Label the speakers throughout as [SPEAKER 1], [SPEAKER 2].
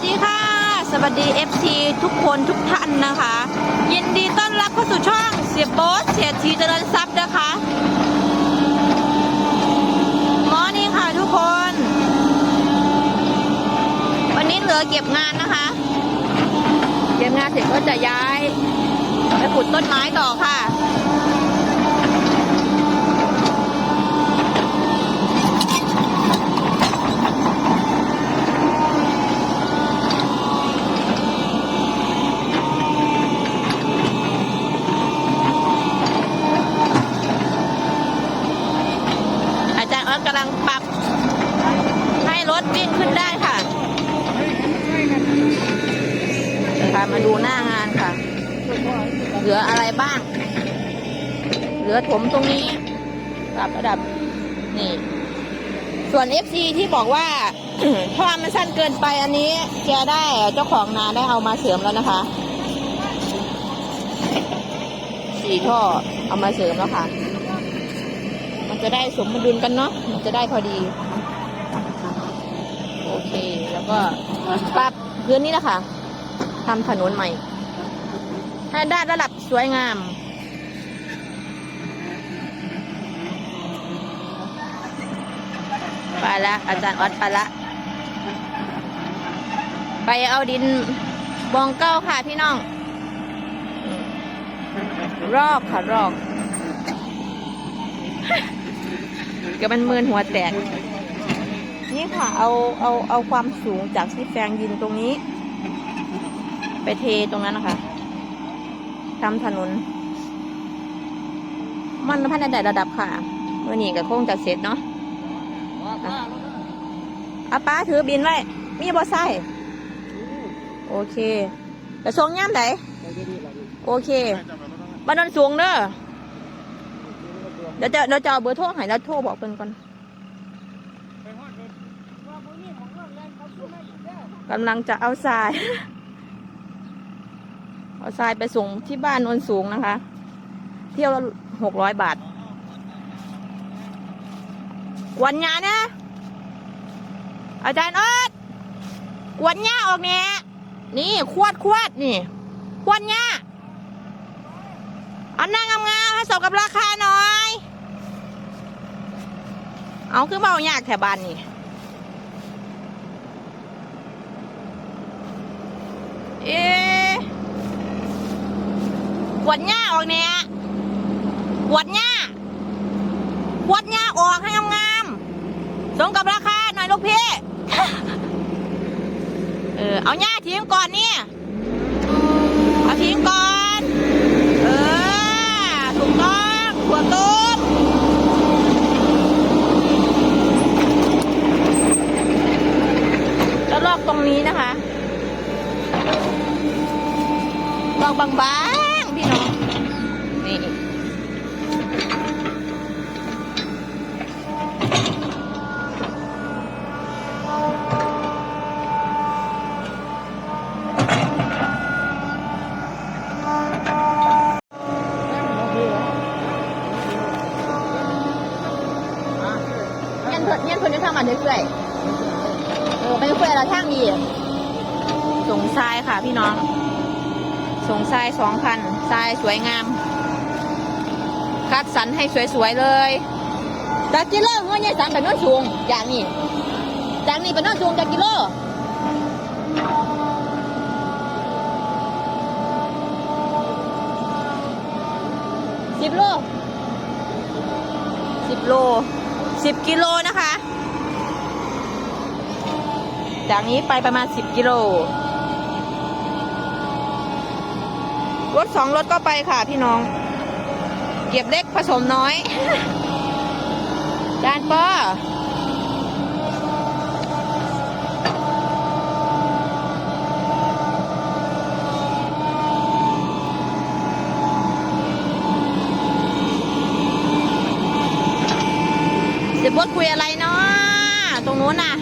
[SPEAKER 1] วัสดีค่ะ สวัสดี FC ทุกคนทุกท่านนะคะ ยินดีต้อนรับเข้าสู่ช่องเสียโบ๊ทเสียทีเจริญทรัพย์นะคะมอนี่ค่ะทุกคน วันนี้เหลือเก็บงานนะคะ เก็บงานเสร็จก็จะย้ายไปขุดต้นไม้ต่อค่ะ อาจารย์ออสกำลังปรับ ให้รถวิ่งขึ้น ได้ค่ะค่ะมาดูหน้างานค่ะ เหลืออะไรบ้าง เหลือถมตรงนี้ปรับระดับนี่ ส่วน FC ที่บอกว่าท่อมันสั้นเกินไปอันนี้แกได้เจ้าของนาได้เอามาเสริมแล้วนะคะสี่ท่อเอามาเสริมแล้วค่ะ มันจะได้สมดุลกันเนาะมันจะได้พอดี ก็ปรับพื้นนี้นะคะทำถนนใหม่ ให้ได้ระดับสวยงามไปละอาจารย์ออดไปละ ไปเอาดินบองเก้าค่ะพี่น้อง รอกค่ะรอกก็มันมืนหัวแตก นี่ค่ะ เอาเอาเอาความสูงจากที่แฟงดินตรงนี้ ไปเทตรงนั้นนะคะทำถนน มันพันธุ์ใดระดับค่ะเมื่อนี้ก็คงจะเสร็จเนาะอาป้าถือบินไว้ มีบอไซโอเคแต่ทรงย่ำไหนโอเคบ้านนนสูงเด้อเดี๋ยวจะเดี๋ยวจะเอาเบอร์โทรให้แล้วโทรบอกเพิ่นก่อน กำลังจะเอาทราย เอาทรายไปส่งที่บ้านโนนสูงนะคะ เที่ยวละหกร้อยบาทกวนหญ้านะ อาจารย์ออดกวนหญ้าออกเนี่ยนี่ควดควดนี่ ควดหญ้าเอาหน้างามๆให้สมกับราคาหน่อย เอาคือเบายากแถวบ้านนี่ เอ๊ะขวดหญ้าออกเนี่ยขวดหญ้าขวดหญ้าออกให้งามๆสมกับราคาหน่อยลูกพี่ เออ เอาหญ้าทิ้งก่อนนี่ย เอาทิ้งก่อน เออ ถูกต้องถั่วต้ม แล้วลอกตรงนี้นะคะ ล อกบางๆ พี่น้อง นี่เงี้ยนเพิ่นเงี้ยนเพิ่นจะทำมันเรื่อยเออเป็นเพื่อนเราทางดีส่งทรายค่ะพี่น้อง ส่งทรายสองคันทรายสวยงาม คัดสรรให้สวยๆเลยจากกิโลเงินยายสันเป็นโน้นสูงอย่างนี้จากนี้เป็นน้นสูงจากกิโลสิบโลสิบโลสิบกิโลนะคะ จากนี้ไปประมาณสิบกิโล รถสองรถก็ไปค่ะพี่น้อง เก็บเล็กผสมน้อย จานปอเสียบดคุยอะไรเนาะตรงนู้นน่ะ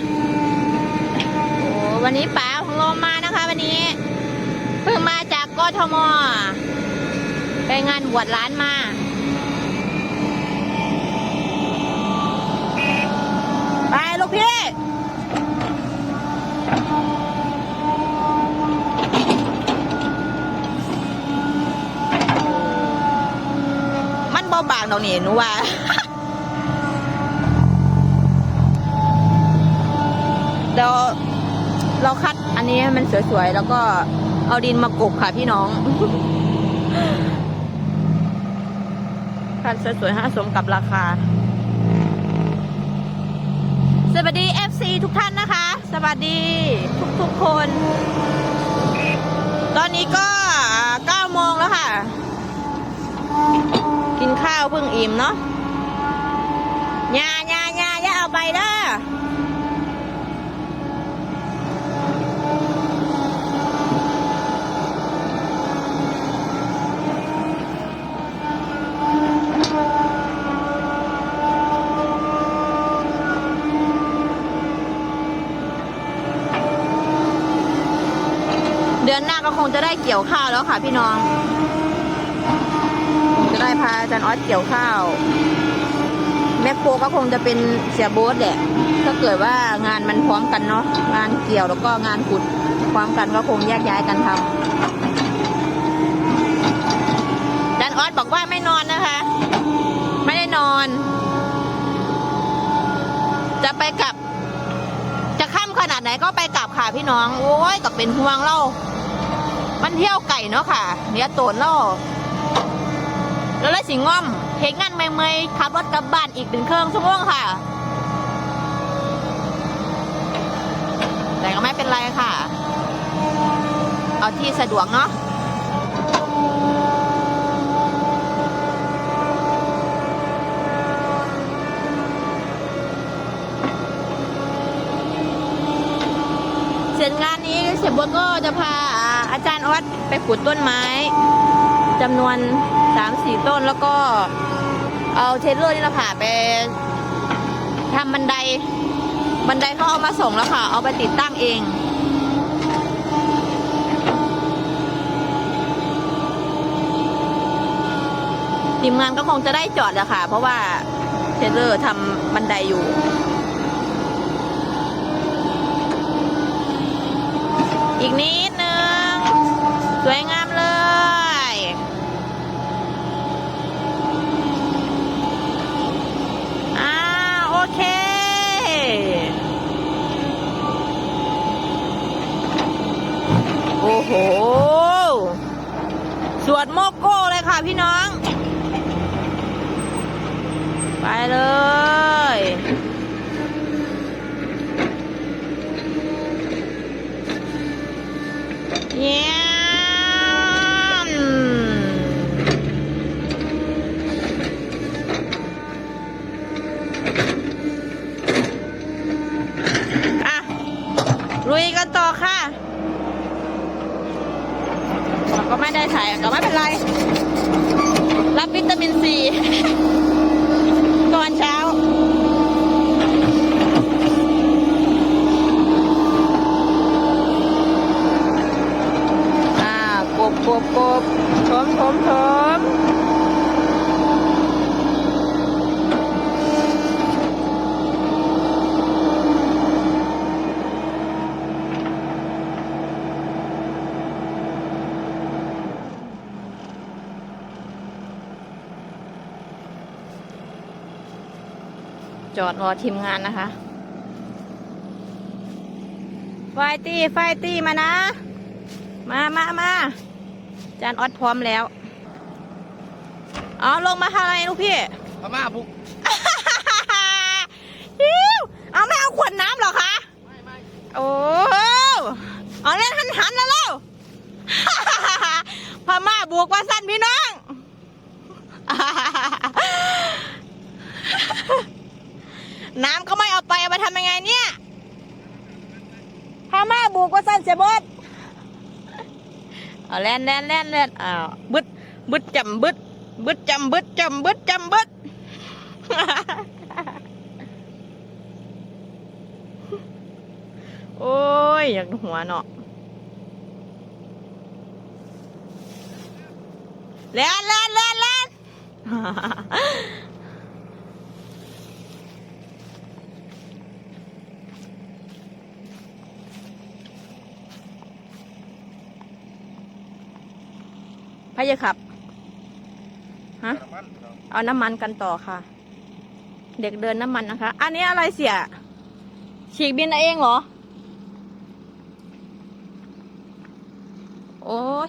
[SPEAKER 1] โอ้วันนี้ป๋าของลมมา ทมไปงานบวชร้านมาไปลูกพี่มันเบาบางเราเนี่ยนูว่าเดี๋ยวเราคัดอันนี้มันสวยๆ แล้วก็ เอาดินมากบค่ะพี่น้องคัดสวยๆห้สมกับราคา สวัสดี FC ทุกท่านนะคะ สวัสดีทุกๆคน ตอนนี้ก็9โมงแล้วค่ะ กินข้าวเพิ่งอิ่มเนาะยายายาอย่าเอาไปเด้อเดือนหน้าก็ค งจะได้เกี่ยวข้าวแล้วค่ะพี่น้อง จะได้พาอาจารย์ออสเกี่ยวข้าว แมคโครก็คงจะเป็นเสียโบ๊ทแหละ ถ้าเกิดว่างานมันพร้อมกันเนาะ งานเกี่ยวแล้วก็งานขุดพร้อมกันก็คงแยกย้ายกันทำอาจารย์ออสบอกว่าไม่นอนนะคะ ไม่ได้นอน จะไปกลับจะค่ำขนาดไหนก็ไปกลับค่ะพี่น้อง โอ้ยกับเป็นห่วงเล่า มันเที่ยวไก่เนาะค่ะเดี๋ยวโตนเล่าแล้วเลยสิง่อมเห็นงานเมย์ๆขับรถกลับบ้านอีกถึงเครื่องชั่วโมงค่ะ แต่ก็ไม่เป็นไรค่ะ เอาที่สะดวกเนาะเสร็จงานนี้เสียบดก็จะพา อาจารย์ออสไปขุดต้นไม้จำนวนสามสี่ต้นแล้วก็เอาเทเลอร์นี่แหละค่ะไปทำบันได บันไดเขาเอามาส่งแล้วค่ะ เอาไปติดตั้งเองทีมงานก็คงจะได้จอดแหละค่ะ เพราะว่าเทเลอร์ทำบันไดอยู่อีกนิด สวยงามเลย อ่า โอเค โอ้โห สวดโมโก้เลยค่ะพี่น้อง ไปเลยเยี่ ตามินซี ก่อนเช้า อ่ากบกบกบถมถมถม จอดรอทีมงานนะคะไฟตี้ไฟตี้มานะ มามามาจานออดพร้อมแล้ว เอาลงมาทำอะไรลูกพี่
[SPEAKER 2] พม่าบุก
[SPEAKER 1] อิ๊วเอาไม่เอาขวดน้ำเหรอคะ
[SPEAKER 2] ไม่ไม่
[SPEAKER 1] โอ้เอาเล่นหันหันแล้วเร็วพม่าบวกว่าสั้นพี่น้อง น้ำก็ไม่เอาไปเอาไปทำยังไงเนี่ยพม่าบวกว่าสั้นเสียบดเอาแล่นแล่นแล่นแล่นอ้าวบึดบึดจำบึดบึดจำบึดจำบึดจำบึดโอ้ย อยากหัวเนาะเล่นเล่นเล่นเล่น พะยะครับฮฮะ เอาน้ำมันกันต่อค่ะ เด็กเดินน้ำมันนะคะ อันนี้อะไรเสีย ฉีกบินเอาเองเหรอ โอ้ย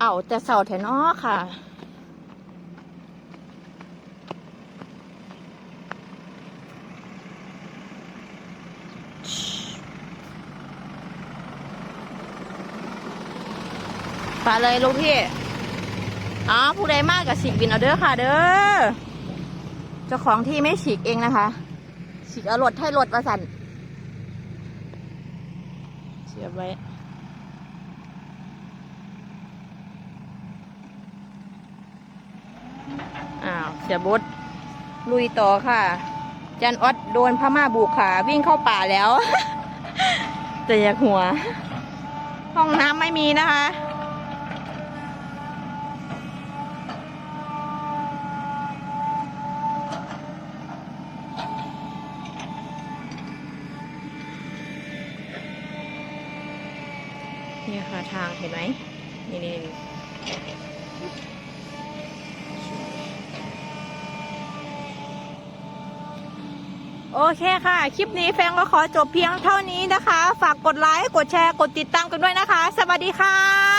[SPEAKER 1] เอาแต่เสาแถนอค่ะ ไปเลยลูกพี่อ๋อผู้ใดมากกับฉีกบินเอาเด้อค่ะ เด้อเจ้าของที่ไม่ฉีกเองนะคะ ฉีกเอารถให้รถประสันเสียบไว้อ้าวเสียบุตรลุยต่อค่ะ จันออดโดนพม่าบุกค่ะ วิ่งเข้าป่าแล้วแต่อยากหัว ห้องน้ำไม่มีนะคะ นี่ค่ะทางเห็นไหมนี่นี่นโอเคค่ะ คลิปนี้แฟงก็ขอจบเพียงเท่านี้นะคะ ฝากกดไลค์ กดแชร์ กดติดตามกันด้วยนะคะ สวัสดีค่ะ